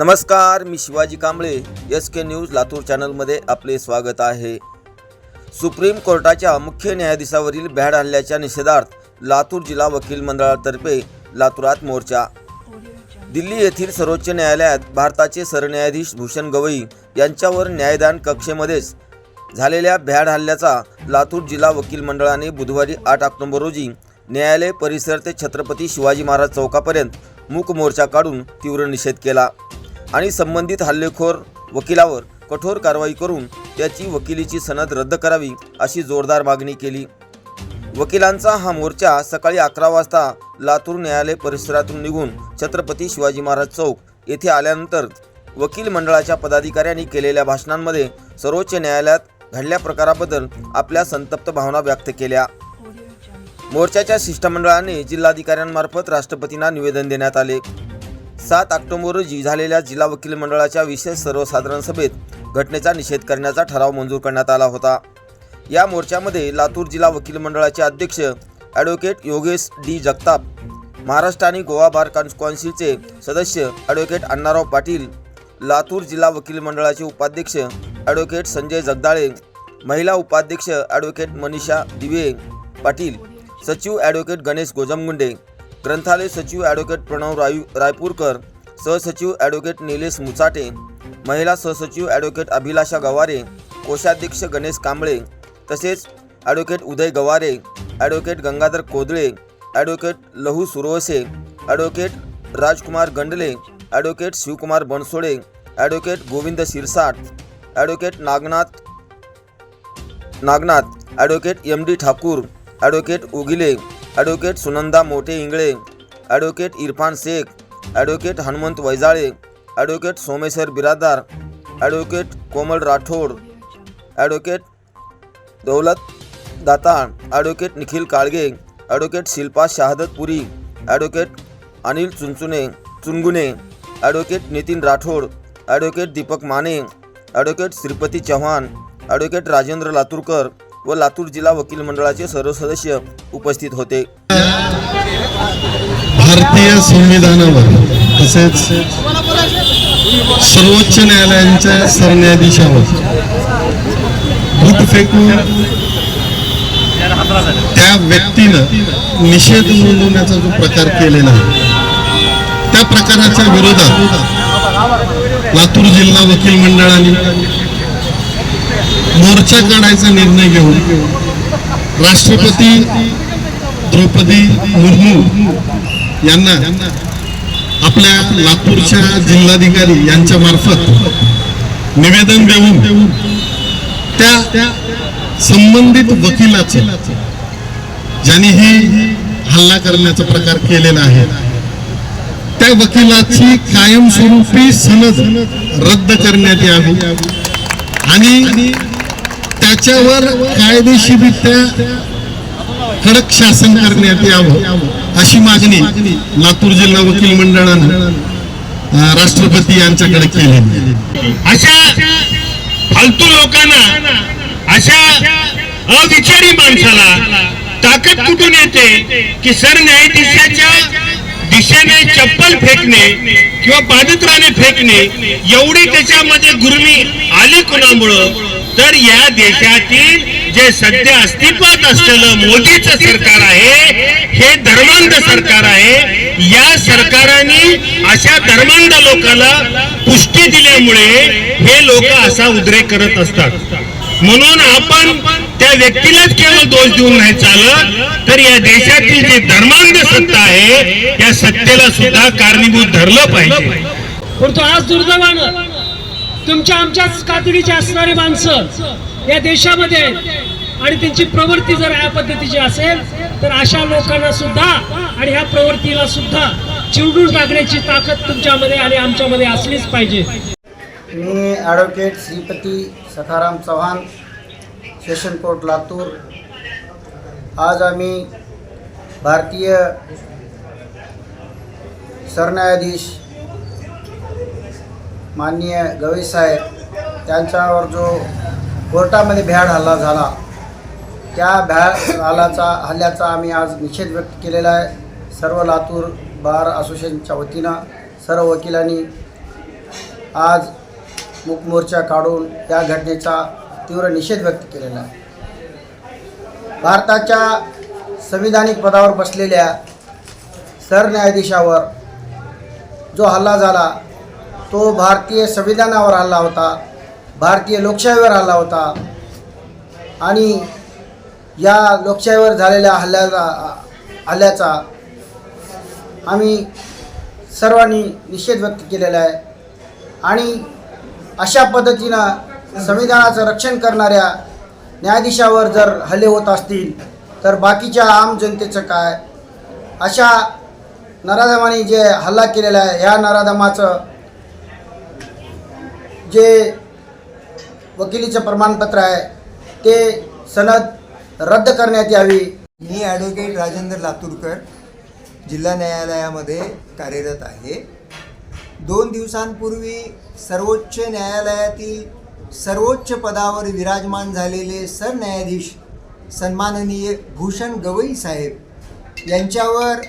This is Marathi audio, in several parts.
नमस्कार मी Shivaji Kamble S K news Latur चॅनलमध्ये आपले स्वागत आहे. सुप्रीम कोर्टाच्या मुख्य न्यायाधीशावरील भ्याड हल्ल्याच्या निषेधार्थ लातूर जिल्हा वकील मंडळातर्फे लातूरात मोर्चा. दिल्ली येथील सर्वोच्च न्यायालयात भारताचे सरन्यायाधीश भूषण गवई यांच्यावर न्यायदान कक्षेमध्येच झालेल्या भ्याड हल्ल्याचा लातूर जिल्हा वकील मंडळाने बुधवारी आठ ऑक्टोबर रोजी न्यायालय परिसर ते छत्रपती शिवाजी महाराज चौकापर्यंत मूक मोर्चा काढून तीव्र निषेध केला. आणि संबंधित हल्लेखोर वकिलावर कठोर कारवाई करून त्याची वकिलीची सनद रद्द करावी अशी जोरदार मागणी केली. वकिलांचा हा मोर्चा सकाळी अकरा वाजता लातूर न्यायालय परिसरातून निघून छत्रपती शिवाजी महाराज चौक येथे आल्यानंतर वकील मंडळाच्या पदाधिकाऱ्यांनी केलेल्या भाषणांमध्ये सर्वोच्च न्यायालयात घडल्या प्रकाराबद्दल आपल्या संतप्त भावना व्यक्त केल्या. मोर्चाच्या शिष्टमंडळाने जिल्हाधिकाऱ्यांमार्फत राष्ट्रपतींना निवेदन देण्यात आले. सात ऑक्टोबर रोजी झालेल्या जिल्हा वकील मंडळाच्या विशेष सर्वसाधारण सभेत घटनेचा निषेध करण्याचा ठराव मंजूर करण्यात आला होता. या मोर्चामध्ये लातूर जिल्हा वकील मंडळाचे अध्यक्ष ॲडव्होकेट योगेश डी. जगताप महाराष्ट्र आणि गोवा बार कॉन्सिलचे सदस्य ॲडव्होकेट अण्णाराव पाटील लातूर जिल्हा वकील मंडळाचे उपाध्यक्ष ॲडव्होकेट संजय जगदाळे महिला उपाध्यक्ष ॲडव्होकेट मनीषा दिवे पाटील सचिव ॲडव्होकेट गणेश गोजमगुंडे ग्रंथालय सचिव ॲडव्होकेट प्रणव रायू रायपूरकर सहसचिव ॲडव्होकेट निलेश मुचाटे महिला सहसचिव ॲडव्होकेट अभिलाषा गवारे कोषाध्यक्ष गणेश कांबळे तसेच advocate Uday Gaware advocate Gangadhar Kodale advocate Lahu Suravase advocate Rajkumar Gandle advocate Shivkumar Bansode advocate Govind Shirsat advocate Nagnath Nagnath advocate M D Thakur advocate Ugile advocate Sunanda Mothe Ingale advocate Irfan Shaikh advocate Hanumant Vaijale advocate Someshwar Biradar advocate Komal Rathod advocate Daulat Datal advocate Nikhil Kalge advocate Shilpa Shahadatpuri advocate Anil Chunchune Chungune advocate Nitin Rathod advocate Deepak Mane advocate Shripati Chavan advocate Rajendra Laturkar व लातूर जिल्हा वकील मंडळाचे सर्व सदस्य उपस्थित होते. भारतीय संविधानावर तसेच सर्वोच्च न्यायालयांच्या सरन्यायाधीशावर बूट फेकून त्या व्यक्तीनं निषेध नोंदवण्याचा जो प्रकार केलेला आहे त्या प्रकाराच्या विरोधात लातूर जिल्हा वकील मंडळाने मोर्चा काढायचा निर्णय घेऊन राष्ट्रपती द्रौपदी मुर्मू यांना आपल्या लातूरच्या जिल्हाधिकारी यांच्या मार्फत निवेदन देऊन त्या संबंधित वकिलाचे ज्यांनी ही हल्ला करण्याचा प्रकार केलेला आहे त्या वकिलाची कायमस्वरूपी सनद रद्द करण्यात यावी आणि त्याच्यावर कायदेशीरित्या कडक शासन करण्यात यावं अशी मागणी लातूर जिल्हा वकील मंडळानं राष्ट्रपती यांच्याकडे केली अशा फालतू लोकांना अशा अविचारी माणसाला ताकद कुठून येते की सरन्यायाधीशाच्या दिशेने चप्पल फेकणे किंवा पादत्राने फेकणे एवढी त्याच्यामध्ये गुरमी आली कुणामुळं? तर या देशातील जे सध्या अस्तित्वात असलेलं मोदीचं सरकार आहे हे धर्मांध सरकार आहे. या सरकाराने अशा धर्मांध लोकांना पुष्टी दिल्यामुळे हे लोक असा उद्रेक करत असतात. म्हणून आपण त्या व्यक्तीलाच केवळ दोष देऊन नाही चालत तर या देशातील जे धर्मांध सत्ता आहे त्या सत्तेला सुद्धा कारणीभूत धरलं पाहिजे. परंतु आज दुर्दैवानं तुमच्या आमच्याच कातडीचे असणारी माणसं या देशामध्ये आहेत. आणि त्यांची प्रवृत्ती जर या पद्धतीची असेल तर अशा लोकांना सुद्धा आणि ह्या प्रवृत्तीला सुद्धा चिरडून टाकण्याची ताकद तुमच्यामध्ये आणि आमच्यामध्ये असलीच पाहिजे मी advocate Shripati Sakharam Chavan session court Latur आज आम्ही भारतीय सरन्यायाधीश माननीय गवई साहेब त्यांच्यावर जो कोर्टामध्ये भ्याड हल्ला झाला त्या भ्याड हल्ल्याचा हल्ल्याचा आम्ही आज निषेध व्यक्त केलेला आहे. सर्व लातूर बार असोसिएशनच्या वतीनं सर्व वकिलांनी आज मूकमोर्चा काढून या घटनेचा तीव्र निषेध व्यक्त केलेला आहे. भारताच्या संविधानिक पदावर बसलेल्या सरन्यायाधीशावर जो हल्ला झाला तो भारतीय संविधानावर हल्ला होता भारतीय लोकशाहीवर हल्ला होता. आणि या लोकशाहीवर झालेल्या हल्ल्याचा हल्ल्याचा आम्ही सर्वांनी निषेध व्यक्त केलेला आहे. आणि अशा पद्धतीनं संविधानाचं रक्षण करणाऱ्या न्यायाधीशावर जर हल्ले होत असतील तर बाकीच्या आम जनतेचं काय? अशा नराधमाने जे हल्ला केलेला आहे ह्या नराधमाचं जे वकिलीचं प्रमाणपत्र आहे ते सनद रद्द करण्यात यावी. मी ॲडव्होकेट राजेंद्र लातूरकर जिल्हा न्यायालयामध्ये कार्यरत आहे. दोन दिवसांपूर्वी सर्वोच्च न्यायालयातील सर्वोच्च पदावर विराजमान झालेले सरन्यायाधीश सन्माननीय भूषण गवई साहेब यांच्यावर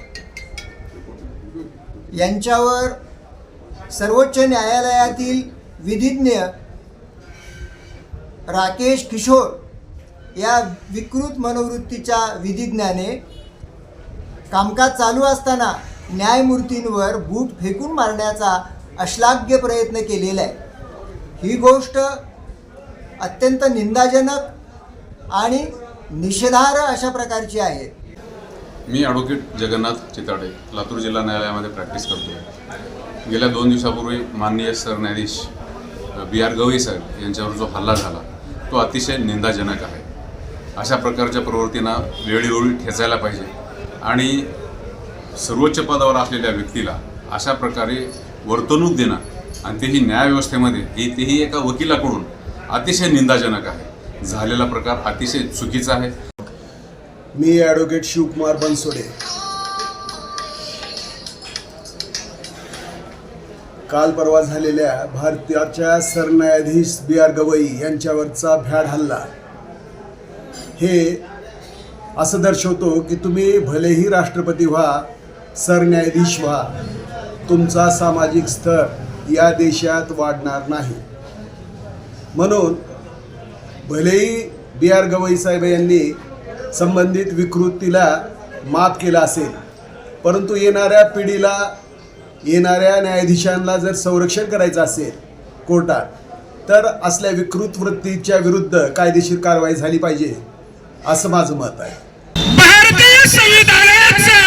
यांच्यावर सर्वोच्च न्यायालयातील विधिज्ञ राकेश किशोर या विकृत मनोवृत्तीच्या विधिज्ञाने कामकाज चालू असताना न्यायमूर्तींवर बूट फेकून मारण्याचा अश्लाघ्य प्रयत्न केलेला आहे. ही गोष्ट अत्यंत निंदाजनक आणि निषेधार्ह अशा प्रकारची आहे. मी ॲडव्होकेट जगन्नाथ चिताडे लातूर जिल्हा न्यायालयामध्ये प्रॅक्टिस करतो गेल्या दोन दिवसापूर्वी माननीय सरन्यायाधीश बी आर गवई साहेब यांच्यावर जो हल्ला झाला तो अतिशय निंदाजनक आहे. अशा प्रकारच्या प्रवृत्तींना वेळोवेळी ठेचायला पाहिजे. आणि सर्वोच्च पदावर असलेल्या व्यक्तीला अशा प्रकारे वर्तणूक देणं आणि तेही न्यायव्यवस्थेमध्ये हे तेही एका वकिलाकडून अतिशय निंदाजनक आहे. झालेला प्रकार अतिशय चुकीचा आहे. मी ॲडव्होकेट शिवकुमार बनसोडे. काल परवा झालेल्या भारताच्या सरन्यायाधीश बी आर गवई यांच्यावरचा भ्याड हल्ला. हे असं दर्शवतो की तुम्ही भलेही राष्ट्रपती व्हा सरन्यायाधीश व्हा तुमचा सामाजिक स्तर या देशात वाढणार नाही. म्हणून भलेही बी आर गवई साहेब यांनी संबंधित विकृतीला मात केला असेल परंतु येणाऱ्या पिढीला येणाऱ्या न्यायाधीशांना जर संरक्षण करायचं असेल कोर्टात तर असल्या विकृत वृत्तीच्या विरुद्ध कायदेशीर कारवाई झाली पाहिजे असं माझं मत आहे. भारतीय संविधानाचा